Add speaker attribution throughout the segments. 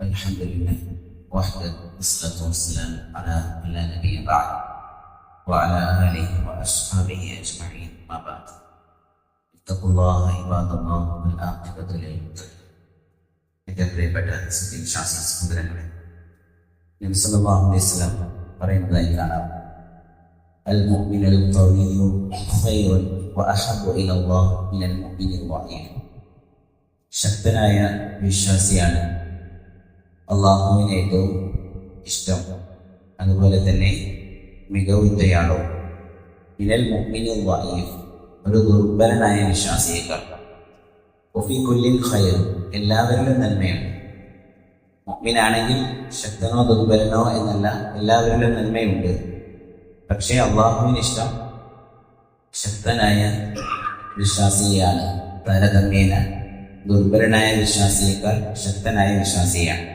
Speaker 1: الحمد لله وحده والصلاة والسلام على من لا نبي بعد وعلى آله وأصحابه أجمعين ما بعد اتقوا الله عباد الله والعاقبة للمتقين എൻ്റെ പ്രിയപ്പെട്ട ശാസ്ത്ര സഹോദരങ്ങളെ നബി സല്ലല്ലാഹു അലൈഹി വസല്ലം പറയുന്നതായി കാണാം അൽ മുഅ്മിനുൽ ഖവിയ്യു ഖൈറുൻ വഅഹബ്ബു ഇലല്ലാഹ് മിനൽ മുഅ്മിനിൽ ളഈഫ് ശക്തനായ വിശ്വാസിയാണ് അള്ളാഹുവിന് ഏറ്റവും ഇഷ്ടം അതുപോലെ തന്നെ മികവുറ്റയാളോ മിനൽ മുഅ്മിനിൽ ളഈഫ് ഒരു ദുർബലനായ വിശ്വാസിയേക്കാൾ. ഒഫി എല്ലാവരിലും നന്മയുണ്ട്. മുഅ്മിനാണെങ്കിൽ ശക്തനോ ദുർബലനോ എന്നല്ല എല്ലാവരിലും നന്മയുണ്ട്. പക്ഷേ അള്ളാഹുവിന് ഇഷ്ടം ശക്തനായ വിശ്വാസിയാണ് താരതമ്യേന ദുർബലനായ വിശ്വാസിയേക്കാൾ ശക്തനായ വിശ്വാസിയാണ്.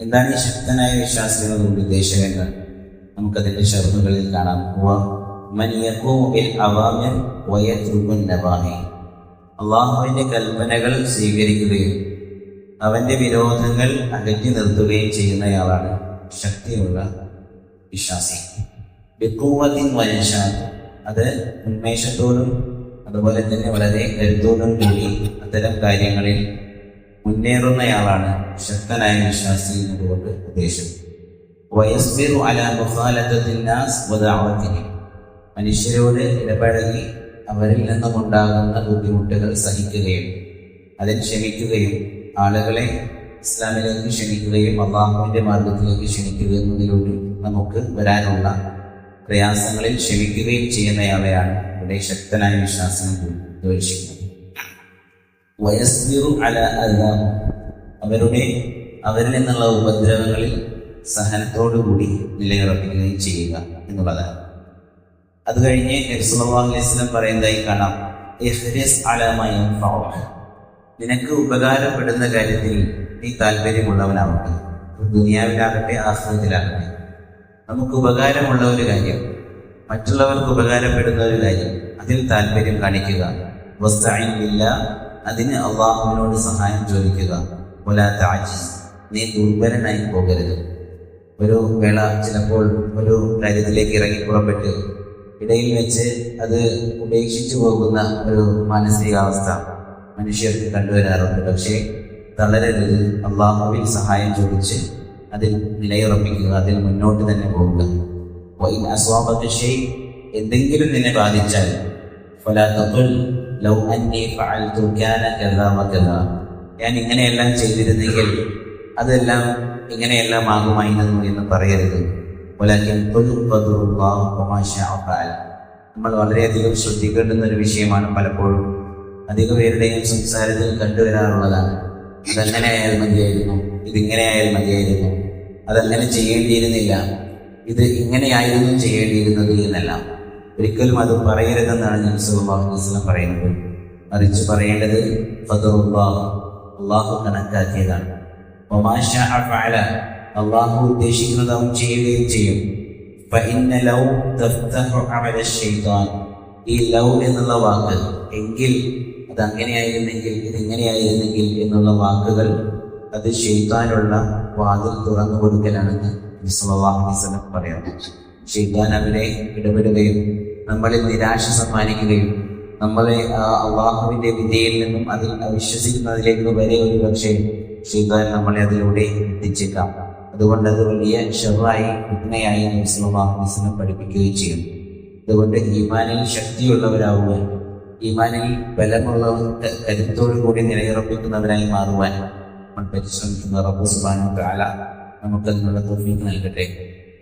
Speaker 1: എന്താണ് ഈ ശക്തനായ വിശ്വാസികളുടെ ഉദ്ദേശമെന്ന് നമുക്കതിന്റെ ഷർത്തുകളിൽ കാണാം. അള്ളാഹുവിന്റെ കൽപ്പനകൾ സ്വീകരിക്കുകയും അവന്റെ വിരോധങ്ങൾ അകറ്റി നിർത്തുകയും ചെയ്യുന്നയാളാണ് ശക്തിയുള്ള വിശ്വാസി. ബിക്കുവത്തിൻ വനശാത്ത് അത് ഉന്മേഷത്തോടും അതുപോലെ തന്നെ വളരെ കരുത്തോടും കൂടി അത്തരം കാര്യങ്ങളിൽ മുന്നേറുന്നയാളാണ് ശക്തനായ വിശ്വാസി എന്നതുകൊണ്ട് ഉദ്ദേശം വയസ്ബിറു അല മുഖാലത്തിനാസ് വദാവത്തിനെ മനുഷ്യരോട് ഇടപഴകി അവരിൽ നിന്നുമുണ്ടാകുന്ന ബുദ്ധിമുട്ടുകൾ സഹിക്കുകയും അതിൽ ക്ഷമിക്കുകയും ആളുകളെ ഇസ്ലാമിലേക്ക് ക്ഷണിക്കുകയും അള്ളാഹുവിന്റെ മാർഗത്തിലേക്ക് ക്ഷണിക്കുക എന്നതിലൂടെ നമുക്ക് വരാനുള്ള പ്രയാസങ്ങളിൽ ക്ഷമിക്കുകയും ചെയ്യുന്നയാളെയാണ് ഇവിടെ ശക്തനായ വിശ്വാസം ഉദ്ദേശിക്കുന്നത്. വയസ്ബിറു അല അല്ല അവരുടെ അവരിൽ നിന്നുള്ള ഉപദ്രവങ്ങളിൽ സഹനത്തോടുകൂടി നിലയുറപ്പിക്കുകയും ചെയ്യുക എന്നുള്ളതാണ്. അത് കഴിഞ്ഞ് നബ്സുല്ലാ അലൈഹി പറയുന്നതായി കാണാം. നിനക്ക് ഉപകാരപ്പെടുന്ന കാര്യത്തിൽ നീ താല്പര്യമുള്ളവനാവട്ടെ. ദുനിയാവിലാകട്ടെ ആഹ്ലത്തിലാകട്ടെ നമുക്ക് ഉപകാരമുള്ള ഒരു കാര്യം മറ്റുള്ളവർക്ക് ഉപകാരപ്പെടുന്ന ഒരു കാര്യം അതിൽ താല്പര്യം കാണിക്കുക. അതിന് അള്ളാഹുവിനോട് സഹായം ചോദിക്കുക. വലാ തഅജിസ് നീ ദുർബലനായി പോകരുത്. ഒരു വേള ചിലപ്പോൾ ഒരു കാര്യത്തിലേക്ക് ഇറങ്ങി പുറപ്പെട്ട് ഇടയിൽ വെച്ച് അത് ഉപേക്ഷിച്ചു പോകുന്ന ഒരു മാനസികാവസ്ഥ മനുഷ്യർക്ക് കണ്ടുവരാറുണ്ട്. പക്ഷേ തളരരുത്. അള്ളാഹുവിൽ സഹായം ചോദിച്ച് അതിൽ നിലയുറപ്പിക്കുക അതിൽ മുന്നോട്ട് തന്നെ അസ്വാബത്ത് ഷെയ് എന്തെങ്കിലും നിന്നെ ബാധിച്ചാൽ ലൗ അന്നി ഫഅൽതു കാന ഞാൻ ഇങ്ങനെയെല്ലാം ചെയ്തിരുന്നെങ്കിൽ അതെല്ലാം ഇങ്ങനെയെല്ലാം ആകുമായിരുന്നു എന്ന് പറയരുത്. നമ്മൾ വളരെയധികം ശ്രദ്ധിക്കേണ്ടുന്ന ഒരു വിഷയമാണ് പലപ്പോഴും. അധിക പേരുടെയും സംസാരത്തിൽ കണ്ടുവരാറുള്ളതാണ്. അതങ്ങനെ ആയാൽ മതിയായിരുന്നു ഇതിങ്ങനെ ആയാൽ മതിയായിരുന്നു അതങ്ങനെ ചെയ്യേണ്ടിയിരുന്നില്ല. ഇത് ഇങ്ങനെയായിരുന്നു ചെയ്യേണ്ടിയിരുന്നത് എന്നെല്ലാം. ഒരിക്കലും അത് പറയരുതെന്നാണ് ഞാൻ വസല്ലം പറയുന്നത്. മറിച്ച് പറയേണ്ടത് അള്ളാഹു കണക്കാക്കിയതാണ്. അള്ളാഹു ഉദ്ദേശിക്കുന്നത് അവൻ ചെയ്യുകയും ചെയ്യും. ഈ ലൗ എന്നുള്ള വാക്ക് എങ്കിൽ അത് അങ്ങനെയായിരുന്നെങ്കിൽ ഇത് ഇങ്ങനെയായിരുന്നെങ്കിൽ എന്നുള്ള വാക്കുകൾ അത് ഷെയ്ത്താനുള്ള വാതിൽ തുറന്നു കൊടുക്കലാണെന്ന് നബി സല്ലല്ലാഹു അലൈഹി അവരെ ഇടപെടുകയും നമ്മളിൽ നിരാശ സമ്മാനിക്കുകയും നമ്മളെ അള്ളാഹുവിന്റെ വിദ്യയിൽ നിന്നും അതിൽ വിശ്വസിക്കുന്നതിലേക്ക് വരെ ഒരു പക്ഷേ ഷെയ്ത്താൻ നമ്മളെ അതിലൂടെ എത്തിച്ചേക്കാം. അതുകൊണ്ട് അത് വലിയ ഷെറായി വിഘ്നയായി മുസ്ലിം പഠിപ്പിക്കുകയും ചെയ്യും. അതുകൊണ്ട് ഈമാനിൽ ശക്തിയുള്ളവരാവുക ഈമാനിൽ ബലമുള്ള കരുത്തോടു കൂടി നിലയുറപ്പിക്കുന്നവരായി മാറുവാൻ നമ്മൾ പരിശ്രമിക്കുന്ന റബ്ബു സുബാനും കാല നമുക്ക് നമുക്കതിനുള്ള തൗഫീഖ് നൽകട്ടെ.